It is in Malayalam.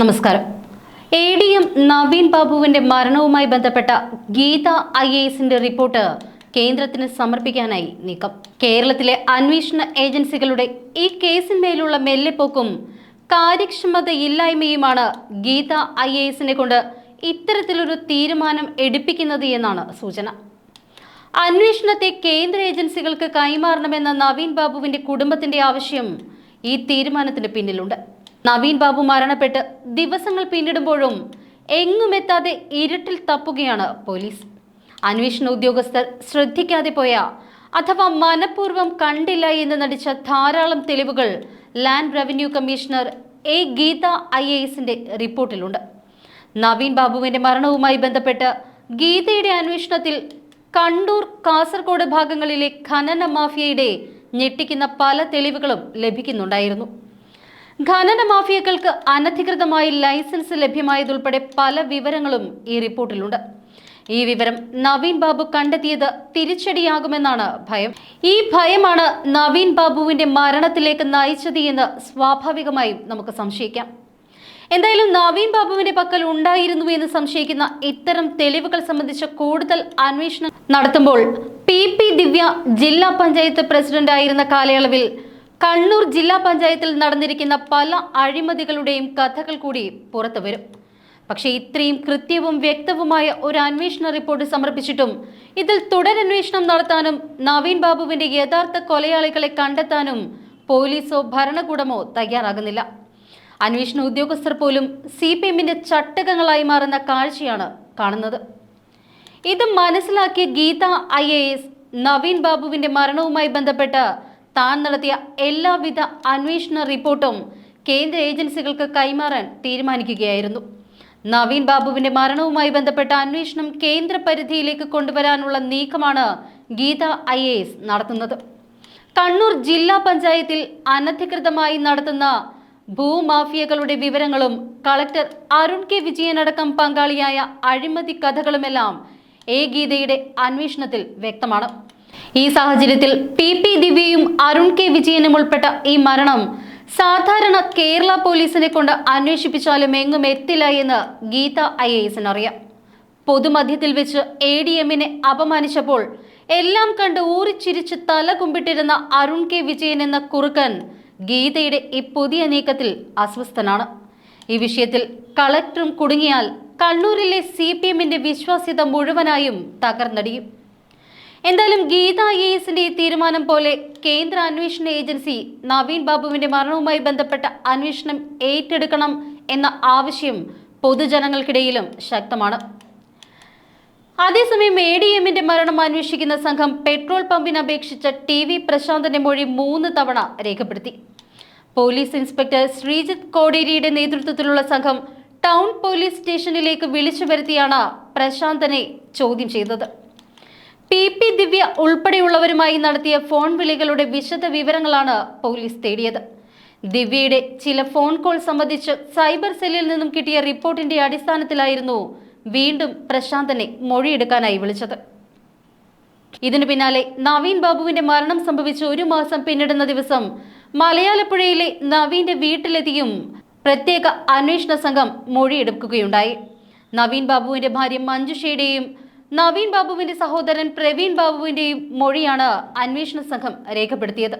നമസ്കാരം. എ ഡി എം നവീൻ ബാബുവിന്റെ മരണവുമായി ബന്ധപ്പെട്ട ഗീത ഐ എസിന്റെ റിപ്പോർട്ട് കേന്ദ്രത്തിന് സമർപ്പിക്കാനായി നീക്കം. കേരളത്തിലെ അന്വേഷണ ഏജൻസികളുടെ ഈ കേസിന്മേലുള്ള മെല്ലെപ്പോക്കും കാര്യക്ഷമതയില്ലായ്മയുമാണ് ഗീത ഐ എസിനെ കൊണ്ട് ഇത്തരത്തിലൊരു തീരുമാനം എടുപ്പിക്കുന്നത് എന്നാണ് സൂചന. അന്വേഷണത്തെ കേന്ദ്ര ഏജൻസികൾക്ക് കൈമാറണമെന്ന നവീൻ ബാബുവിന്റെ കുടുംബത്തിന്റെ ആവശ്യം ഈ തീരുമാനത്തിന് പിന്നിലുണ്ട്. നവീൻ ബാബു മരണപ്പെട്ട് ദിവസങ്ങൾ പിന്നിടുമ്പോഴും എങ്ങുമെത്താതെ ഇരുട്ടിൽ തപ്പുകയാണ് പോലീസ്. അന്വേഷണ ഉദ്യോഗസ്ഥർ ശ്രദ്ധിക്കാതെ പോയ അഥവാ മനഃപൂർവം കണ്ടില്ല എന്ന് നടിച്ച ധാരാളം തെളിവുകൾ land revenue commissioner A Geetha I A എസിന്റെ റിപ്പോർട്ടിലുണ്ട്. നവീൻ ബാബുവിന്റെ മരണവുമായി ബന്ധപ്പെട്ട് ഗീതയുടെ അന്വേഷണത്തിൽ കണ്ണൂർ കാസർഗോഡ് ഭാഗങ്ങളിലെ ഖനന മാഫിയയുടെ ഞെട്ടിക്കുന്ന പല തെളിവുകളും ലഭിക്കുന്നുണ്ടായിരുന്നു. ഖനന മാഫിയകൾക്ക് അനധികൃതമായി ലൈസൻസ് ലഭ്യമായതുൾപ്പെടെ പല വിവരങ്ങളും ഈ റിപ്പോർട്ടിലുണ്ട്. ഈ വിവരം നവീൻ ബാബു കണ്ടെത്തിയത് തിരിച്ചടിയാകുമെന്നാണ് ഭയം. ഈ ഭയമാണ് നവീൻ ബാബുവിന്റെ മരണത്തിലേക്ക് നയിച്ചത് എന്ന് സ്വാഭാവികമായും നമുക്ക് സംശയിക്കാം. എന്തായാലും നവീൻ ബാബുവിന്റെ പക്കൽ ഉണ്ടായിരുന്നു എന്ന് സംശയിക്കുന്ന ഇത്തരം തെളിവുകൾ സംബന്ധിച്ച കൂടുതൽ അന്വേഷണം നടത്തുമ്പോൾ പി പി ദിവ്യ ജില്ലാ പഞ്ചായത്ത് പ്രസിഡന്റായിരുന്ന കാലയളവിൽ കണ്ണൂർ ജില്ലാ പഞ്ചായത്തിൽ നടന്നിരിക്കുന്ന പല അഴിമതികളുടെയും കഥകൾ കൂടി പുറത്തു വരും. പക്ഷേ ഇത്രയും കൃത്യവും വ്യക്തവുമായ ഒരു അന്വേഷണ റിപ്പോർട്ട് സമർപ്പിച്ചിട്ടും ഇതിൽ തുടരന്വേഷണം നടത്താനും നവീൻ ബാബുവിന്റെ യഥാർത്ഥ കൊലയാളികളെ കണ്ടെത്താനും പോലീസോ ഭരണകൂടമോ തയ്യാറാകുന്നില്ല. അന്വേഷണ ഉദ്യോഗസ്ഥർ പോലും സി പി എമ്മിന്റെ ചട്ടകങ്ങളായി മാറുന്ന കാഴ്ചയാണ് കാണുന്നത്. ഇത് മനസ്സിലാക്കിയ ഗീത ഐ നവീൻ ബാബുവിന്റെ മരണവുമായി ബന്ധപ്പെട്ട് താൻ നടത്തിയ എല്ലാവിധ അന്വേഷണ റിപ്പോർട്ടും കേന്ദ്ര ഏജൻസികൾക്ക് കൈമാറാൻ തീരുമാനിക്കുകയായിരുന്നു. നവീൻ ബാബുവിന്റെ മരണവുമായി ബന്ധപ്പെട്ട അന്വേഷണം കേന്ദ്ര പരിധിയിലേക്ക് കൊണ്ടുവരാനുള്ള നീക്കമാണ് ഗീത ഐ നടത്തുന്നത്. കണ്ണൂർ ജില്ലാ പഞ്ചായത്തിൽ അനധികൃതമായി നടത്തുന്ന ഭൂമാഫിയകളുടെ വിവരങ്ങളും കളക്ടർ അരുൺ കെ വിജയനടക്കം പങ്കാളിയായ അഴിമതി കഥകളുമെല്ലാം എ ഗീതയുടെ അന്വേഷണത്തിൽ വ്യക്തമാണ്. ഈ സാഹചര്യത്തിൽ പി പി ദിവ്യയും അരുൺ കെ വിജയനും ഉൾപ്പെട്ട ഈ മരണം സാധാരണ കേരള പോലീസിനെ കൊണ്ട് അന്വേഷിപ്പിച്ചാലും എങ്ങും എത്തില്ല എന്ന് ഗീത ഐ എ എസിന് അറിയാം. പൊതുമധ്യത്തിൽ വെച്ച് എ ഡി എമ്മിനെ അപമാനിച്ചപ്പോൾ എല്ലാം കണ്ട് ഊറിച്ചിരിച്ച് തല കുമ്പിട്ടിരുന്ന അരുൺ കെ വിജയൻ എന്ന കുറുക്കൻ ഗീതയുടെ ഈ പുതിയ നീക്കത്തിൽ അസ്വസ്ഥനാണ്. ഈ വിഷയത്തിൽ കളക്ടറും കുടുങ്ങിയാൽ കണ്ണൂരിലെ സി പി എമ്മിന്റെ വിശ്വാസ്യത മുഴുവനായും തകർന്നടിയും. എന്തായാലും ഗീത ഐ എസിന്റെ തീരുമാനം പോലെ കേന്ദ്ര അന്വേഷണ ഏജൻസി നവീൻ ബാബുവിന്റെ മരണവുമായി ബന്ധപ്പെട്ട അന്വേഷണം ഏറ്റെടുക്കണം എന്ന ആവശ്യം പൊതുജനങ്ങൾക്കിടയിലും ശക്തമാണ്. അതേസമയം എ ഡി എമ്മിന്റെ മരണം അന്വേഷിക്കുന്ന സംഘം പെട്രോൾ പമ്പിന് അപേക്ഷിച്ച ടി വി പ്രശാന്തന്റെ മൊഴി മൂന്ന് തവണ രേഖപ്പെടുത്തി. പോലീസ് ഇൻസ്പെക്ടർ ശ്രീജിത്ത് കോടേരിയുടെ നേതൃത്വത്തിലുള്ള സംഘം ടൗൺ പോലീസ് സ്റ്റേഷനിലേക്ക് വിളിച്ചു വരുത്തിയാണ് പ്രശാന്തനെ ചോദ്യം ചെയ്തത്. പി പി ദിവ്യ ഉൾപ്പെടെയുള്ളവരുമായി നടത്തിയ ഫോൺ വിളികളുടെ വിശദ വിവരങ്ങളാണ് പോലീസ് തേടിയത്. ദിവ്യയുടെ ചില ഫോൺ കോൾ സംബന്ധിച്ച് സൈബർ സെല്ലിൽ നിന്നും കിട്ടിയ റിപ്പോർട്ടിന്റെ അടിസ്ഥാനത്തിലായിരുന്നു വീണ്ടും പ്രശാന്തനെ മൊഴിയെടുക്കാനായി വിളിച്ചത്. ഇതിനു പിന്നാലെ നവീൻ ബാബുവിന്റെ മരണം സംഭവിച്ച് ഒരു മാസം പിന്നിടുന്ന ദിവസം മലയാളപ്പുഴയിലെ നവീന്റെ വീട്ടിലെത്തിയും പ്രത്യേക അന്വേഷണ സംഘം മൊഴിയെടുക്കുകയുണ്ടായി. നവീൻ ബാബുവിന്റെ ഭാര്യ മഞ്ജുഷയുടെയും നവീൻ ബാബുവിന്റെ സഹോദരൻ പ്രവീൺ ബാബുവിന്റെയും മൊഴിയാണ് അന്വേഷണ സംഘം രേഖപ്പെടുത്തിയത്.